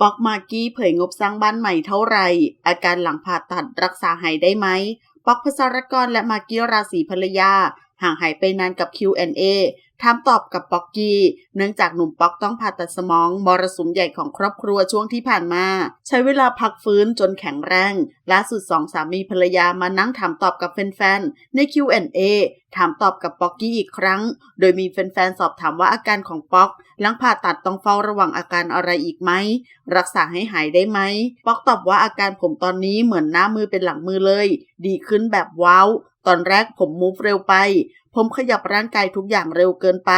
ป๊อกมากกี้เผยงบสร้างบ้านใหม่เท่าไหร่ อาการหลังผ่าตัดรักษาหายได้ไหม ป๊อกพสรกรและมากี้ราศีภรรยา ห่างหายไปนานกับ Q&A ถามตอบกับป๊อกกี้ เนื่องจากหนุ่มป๊อกต้องผ่าตัดสมองมรสุมใหญ่ของครอบครัวช่วงที่ผ่านมา ใช้เวลาพักฟื้นจนแข็งแรงล่าสุดสองสามีภรรยามานั่งถามตอบกับแฟนๆ ใน Q&A ถามตอบกับป๊อกกี้อีกครั้ง โดยมีแฟนๆ สอบถามว่าอาการของป๊อกหลังผ่าตัดต้องเฝ้าระวังอาการอะไรอีกไหม รักษาให้หายได้ไหม ป๊อกตอบว่าอาการผมตอนนี้เหมือนหน้ามือเป็นหลังมือเลย ดีขึ้นแบบว้าวตอนแรกผมมูฟเร็วไป ผมขยับร่างกายทุกอย่างเร็วเกินไป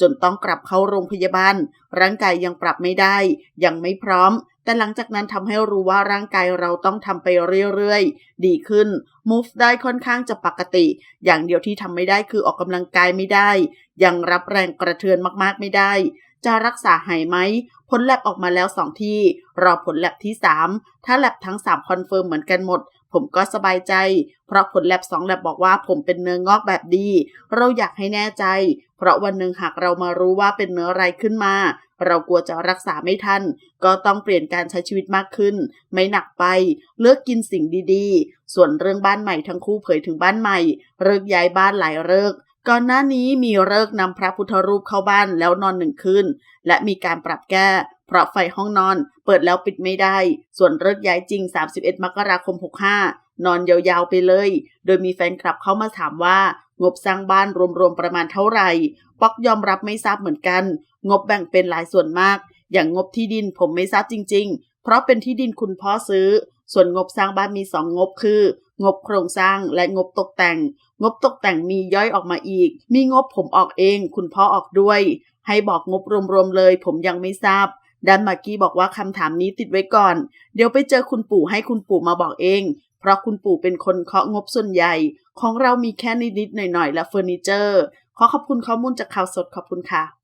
จนต้องกลับเข้าโรงพยาบาล ร่างกายยังปรับไม่ได้ ยังไม่พร้อม แต่หลังจากนั้นทำให้รู้ว่าร่างกายเราต้องทำไปเรื่อยๆ ดีขึ้น move ได้ค่อนข้างจะปกติ อย่างเดียวที่ทำไม่ได้คือออกกำลังกายไม่ได้ ยังรับแรงกระเทือนมากๆไม่ได้ จะรักษาหายไหม ผลแลบออกมาแล้ว 2 ที่ รอผลแลบที่ 3 ถ้าแลบทั้ง 3 คอนเฟิร์มเหมือนกันหมด ผมก็สบายใจ เพราะผลแลบ2แลบบอกว่าผมเป็นเนื้องอกแบบดี เราอยากให้แน่ใจ เพราะวันหนึ่งหากเรามารู้ว่าเป็นเนื้ออะไรขึ้นมา เรากลัวจะรักษาไม่ทัน ก็ต้องเปลี่ยนการใช้ชีวิตมากขึ้น ไม่หนักไป เลือกกินสิ่งดีๆ ส่วนเรื่องบ้านใหม่ทั้งคู่เผยถึงบ้านใหม่ เลิกย้ายบ้านหลายเลิก ก่อนหน้านี้มีเลิกนำพระพุทธรูปเข้าบ้านแล้วนอนหนึ่งคืนและมีการปรับแก้ เพราะไฟห้องนอนเปิดแล้วปิดไม่ได้ ส่วนเลิกย้ายจริง 31 มกราคม 65 นอนยาวๆไปเลย โดยมีแฟนคลับเข้ามาถามว่า งบสร้างบ้านรวมๆประมาณเท่าไหร่ ป๊อกยอมรับไม่ทราบเหมือนกัน งบแบ่งเป็นหลายส่วนมาก อย่างงบที่ดินผมไม่ทราบจริง ๆ เพราะเป็นที่ดินคุณพ่อซื้อ ส่วนงบสร้างบ้านมีสองงบคือ งบโครงสร้างและงบตกแต่ง งบตกแต่งมีย่อยออกมาอีก มีงบผมออกเอง คุณพ่อออกด้วย ให้บอกงบรวมๆเลย ผมยังไม่ทราบดันมากกี้บอกว่าคำถามนี้ติดไว้ก่อน เดี๋ยวไปเจอคุณปู่ให้คุณปู่มาบอกเอง เพราะคุณปู่เป็นคนเคาะงบส่วนใหญ่ ของเรามีแค่นิดๆหน่อยๆ และเฟอร์นิเจอร์ ขอขอบคุณข้อมูลจากข่าวสดขอบคุณค่ะ